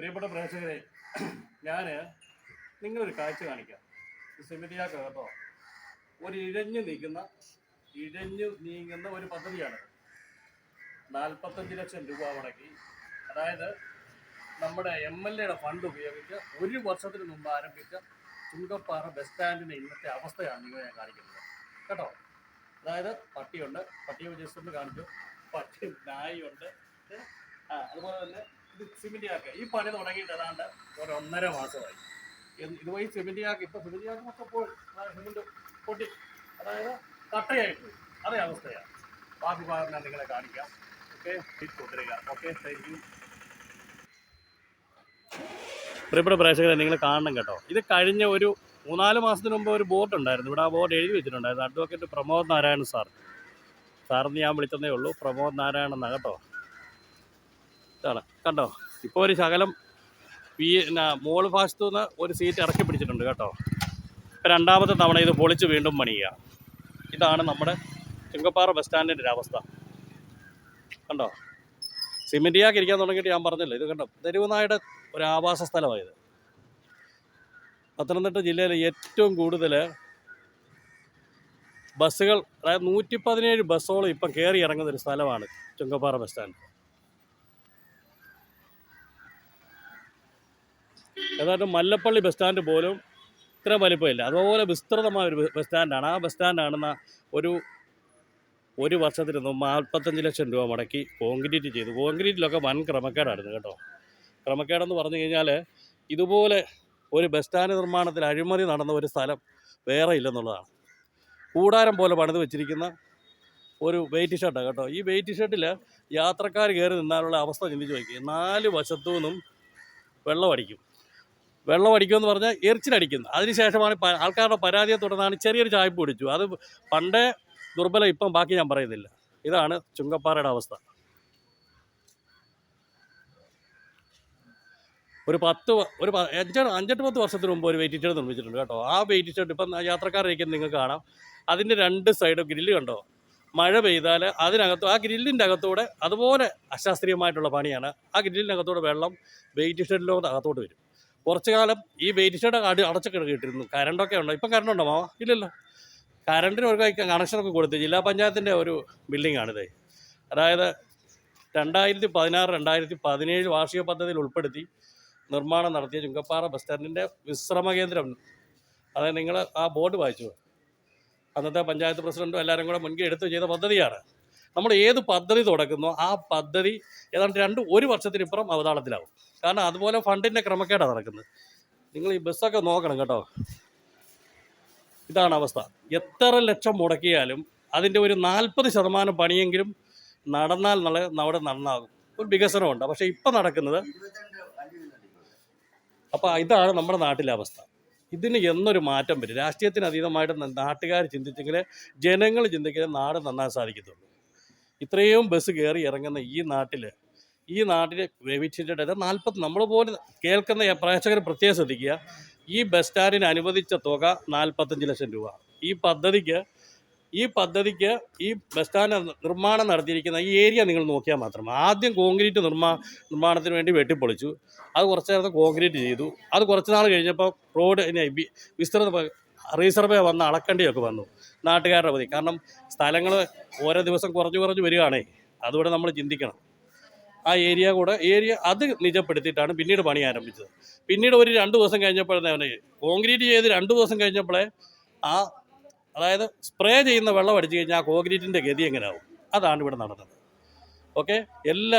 പ്രിയപ്പെട്ട പ്രേക്ഷകരെ ഞാൻ നിങ്ങളൊരു കാഴ്ച കാണിക്കാം. സെമിതിയാക്ക കേട്ടോ ഒരു ഇഴഞ്ഞു നീക്കുന്ന ഇഴഞ്ഞു നീങ്ങുന്ന ഒരു പദ്ധതിയാണ്. നാൽപ്പത്തഞ്ച് ലക്ഷം രൂപ മുടക്കി. അതായത് നമ്മുടെ എം എൽ എയുടെ ഫണ്ട് ഉപയോഗിച്ച് ഒരു വർഷത്തിന് മുമ്പ് ആരംഭിച്ച ചുങ്കപ്പാറ ബസ് സ്റ്റാൻഡിന്റെ ഇന്നത്തെ അവസ്ഥയാണ് നിങ്ങൾ ഞാൻ കാണിക്കുന്നത്. കേട്ടോ? അതായത് പട്ടിയുണ്ട്. പട്ടിയെ ജസ്റ്റ് ഒന്ന് കാണിച്ചു. പട്ടി? ആ അതുപോലെ തന്നെ ഇത് സിമെന്റിയാക്ക്. ഈ പണി തുടങ്ങിയിട്ട് ഏതാണ്ട് ഒരു ഒന്നര മാസമായി. ഇതുവഴി സിമെന്റിയാക്ക് ഇപ്പൊ സിമെന്റിയാക്ക് മൊത്തം പോയി സിമെന്റ് പൊട്ടി. അതായത് കട്ടയായിട്ട്. അതേ അവസ്ഥയാണ്. ബാക്കി ഭാഗം ഞാൻ നിങ്ങളെ കാണിക്കാം. ഓക്കെ? തുടരുക ഓക്കെ? താങ്ക് യു പ്രിയപ്പെട്ട പ്രേക്ഷകരെ നിങ്ങൾ കാണണം കേട്ടോ. ഇത് കഴിഞ്ഞ ഒരു മൂന്നാൽ മാസത്തിന് മുമ്പ് ഒരു ബോർഡ് ഉണ്ടായിരുന്നു. ഇവിടെ ആ ബോർഡ് എഴുതി വെച്ചിട്ടുണ്ടായിരുന്നു. Advocate Pramod Narayanan sir. സാറിന് ഞാൻ വിളിച്ചതേ ഉള്ളൂ. പ്രമോദ് നാരായണൻ എന്നാണ് കേട്ടോ. കണ്ടോ? ഇപ്പോൾ ഒരു ശകലം പി എന്നാ മോൾ ഭാഗത്തു നിന്ന് ഒരു സീറ്റ് ഇറക്കി പിടിച്ചിട്ടുണ്ട് കേട്ടോ. ഇപ്പം രണ്ടാമത്തെ തവണ ഇത് പൊളിച്ച് വീണ്ടും പണിയുക. ഇതാണ് നമ്മുടെ ചുങ്കപ്പാറ ബസ് സ്റ്റാൻഡിന്റെ ഒരു അവസ്ഥ. കണ്ടോ? സിമെന്റിയാക്കി ഇരിക്കാൻ തുടങ്ങിയിട്ട് ഞാൻ പറഞ്ഞല്ലോ ഇത് കണ്ടോ? തെരുവുനായുടെ ഒരു ആവാസ സ്ഥലമായത്. പത്തനംതിട്ട ജില്ലയിലെ ഏറ്റവും കൂടുതൽ ബസ്സുകൾ അതായത് നൂറ്റി പതിനേഴ് ബസ്സോളം ഇപ്പം കയറി ഇറങ്ങുന്ന ഒരു സ്ഥലമാണ് ചുങ്കപ്പാറ ബസ് സ്റ്റാൻഡ് ഏതാണ്ട് മല്ലപ്പള്ളി ബസ് സ്റ്റാൻഡ് പോലും ഇത്ര വലിപ്പമില്ല. അതുപോലെ വിസ്തൃതമായ ഒരു ബസ് സ്റ്റാൻഡാണ് ആ ബസ് സ്റ്റാൻഡാണ് ഒരു ഒരു വർഷത്തിൽ നാൽപ്പത്തഞ്ച് ലക്ഷം രൂപ മുടക്കി കോൺക്രീറ്റ് ചെയ്തു. കോൺക്രീറ്റിലൊക്കെ വൻ ക്രമക്കേടായിരുന്നു കേട്ടോ. ക്രമക്കേടെന്ന് പറഞ്ഞു കഴിഞ്ഞാൽ ഇതുപോലെ ഒരു ബസ് സ്റ്റാൻഡ് നിർമ്മാണത്തിൽ അഴിമതി നടന്ന ഒരു സ്ഥലം വേറെ ഇല്ലെന്നുള്ളതാണ്. കൂടാരം പോലെ പണിത് വെച്ചിരിക്കുന്ന ഒരു വെയിറ്റ് ഷർട്ടാണ് കേട്ടോ. ഈ വെയിറ്റ് ഷർട്ടിൽ യാത്രക്കാർ കയറി നിന്നാലുള്ള അവസ്ഥ ചിന്തിച്ച് നോക്കി നാല് വശത്തു നിന്നും വെള്ളം അടിക്കും. വെള്ളം അടിക്കുമെന്ന് പറഞ്ഞാൽ എറിച്ചിലടിക്കുന്നു അതിനുശേഷമാണ് ആൾക്കാരുടെ പരാതിയെ തുടർന്നാണ് ചെറിയൊരു ചായ്പ് പിടിച്ചു. അത് പണ്ടേ ദുർബലം ഇപ്പം ബാക്കി ഞാൻ പറയുന്നില്ല. ഇതാണ് ചുങ്കപ്പാറയുടെ അവസ്ഥ. ഒരു പത്ത് ഒരു അഞ്ച് അഞ്ചെട്ട് പത്ത് വർഷത്തിന് മുമ്പ് ഒരു വെയിറ്റ് ഷർട്ട് നിർമ്മിച്ചിട്ടുണ്ട് കേട്ടോ. ആ വെയിറ്റ് ഷർട്ട് ഇപ്പം യാത്രക്കാരിരിക്കുന്നത് നിങ്ങൾക്ക് കാണാം. അതിന്റെ രണ്ട് സൈഡും ഗ്രില്ല് കണ്ടോ? മഴ പെയ്താൽ അതിനകത്ത് ആ ഗ്രില്ലിന്റെ അകത്തൂടെ അതുപോലെ അശാസ്ത്രീയമായിട്ടുള്ള പണിയാണ്. ആ ഗ്രില്ലിനകത്തൂടെ വെള്ളം വെയിറ്റ് ഷെഡിലോട്ട് അകത്തോട്ട് വരും. കുറച്ച് കാലം ഈ വെയിറ്റ് അടി അടച്ചൊക്കെ കിട്ടിയിരുന്നു. കറണ്ടൊക്കെ ഉണ്ടോ? ഇപ്പം കറണ്ട് ഉണ്ടോ മാവ ഇല്ലല്ലോ. കറണ്ടിന് ഒരു കണക്ഷനൊക്കെ കൊടുത്ത് ജില്ലാ പഞ്ചായത്തിന്റെ ഒരു ബിൽഡിങ്ങാണിത് അതായത് രണ്ടായിരത്തി പതിനാറ് രണ്ടായിരത്തി പതിനേഴ് വാർഷിക പദ്ധതിയിൽ ഉൾപ്പെടുത്തി നിർമ്മാണം നടത്തിയ ചുങ്കപ്പാറ ബസ് സ്റ്റാൻഡിന്റെ വിശ്രമ കേന്ദ്രം. അതായത് നിങ്ങൾ ആ ബോർഡ് വായിച്ചു. അന്നത്തെ പഞ്ചായത്ത് പ്രസിഡന്റും എല്ലാവരും കൂടെ മുൻകൈ എടുത്ത് ചെയ്ത പദ്ധതിയാണ്. നമ്മൾ ഏത് പദ്ധതി തുടക്കുന്നോ ആ പദ്ധതി ഏതാണ്ട് രണ്ട് ഒരു വർഷത്തിനിപ്പുറം അവതാളത്തിലാവും. കാരണം അതുപോലെ ഫണ്ടിന്റെ ക്രമക്കേടാണ് നടക്കുന്നത്. നിങ്ങൾ ഈ ബസ്സൊക്കെ നോക്കണം കേട്ടോ. ഇതാണ് അവസ്ഥ. എത്ര ലക്ഷം മുടക്കിയാലും അതിന്റെ ഒരു നാൽപ്പത് ശതമാനം പണിയെങ്കിലും നടന്നാൽ നല്ല അവിടെ നന്നാകും ഒരു വികസനമുണ്ട്. പക്ഷേ ഇപ്പം നടക്കുന്നത് അപ്പോൾ ഇതാണ് നമ്മുടെ നാട്ടിലെ അവസ്ഥ. ഇതിന് എന്നൊരു മാറ്റം വരും. രാഷ്ട്രീയത്തിന് അതീതമായിട്ട് നാട്ടുകാർ ചിന്തിച്ചെങ്കിൽ ജനങ്ങൾ ചിന്തിക്കുന്ന നാട് നന്നാൻ സാധിക്കത്തുള്ളൂ. ഇത്രയും ബസ് കയറി ഇറങ്ങുന്ന ഈ നാട്ടിൽ ഈ നാട്ടിലെ അതായത് നാൽപ്പത്തി നമ്മൾ പോലും കേൾക്കുന്ന പ്രേക്ഷകർ പ്രത്യേകം ശ്രദ്ധിക്കുക. ഈ ബസ് സ്റ്റാൻഡിന് അനുവദിച്ച തുക നാൽപ്പത്തഞ്ച് ലക്ഷം രൂപ. ഈ പദ്ധതിക്ക് ഈ പദ്ധതിക്ക് ഈ ബസ് സ്റ്റാൻഡ് നിർമ്മാണം നടത്തിയിരിക്കുന്ന ഈ ഏരിയ നിങ്ങൾ നോക്കിയാൽ മാത്രം ആദ്യം കോൺക്രീറ്റ് നിർമ്മാ നിർമ്മാണത്തിന് വേണ്ടി വെട്ടിപ്പൊളിച്ചു. അത് കുറച്ച് നേരത്തെ കോൺക്രീറ്റ് ചെയ്തു. അത് കുറച്ച് നാൾ കഴിഞ്ഞപ്പോൾ റോഡ് വിസ്തൃത റീസർവേ വന്ന് അളക്കേണ്ടിയൊക്കെ വന്നു. നാട്ടുകാരുടെ മതി കാരണം സ്ഥലങ്ങൾ ഓരോ ദിവസം കുറഞ്ഞു കുറഞ്ഞു വരികയാണേ. അതുകൂടെ നമ്മൾ ചിന്തിക്കണം. ആ ഏരിയ കൂടെ ഏരിയ അത് നിജപ്പെടുത്തിയിട്ടാണ് പിന്നീട് പണി ആരംഭിച്ചത്. പിന്നീട് ഒരു രണ്ട് ദിവസം കഴിഞ്ഞപ്പോഴേ കോൺക്രീറ്റ് ചെയ്ത് രണ്ട് ദിവസം കഴിഞ്ഞപ്പോഴേ ആ അതായത് സ്പ്രേ ചെയ്യുന്ന വെള്ളം അടിച്ചു കഴിഞ്ഞാൽ ആ കോൺക്രീറ്റിന്റെ ഗതി എങ്ങനെയാവും? അതാണ് ഇവിടെ നടന്നത്. ഓക്കെ എല്ലാ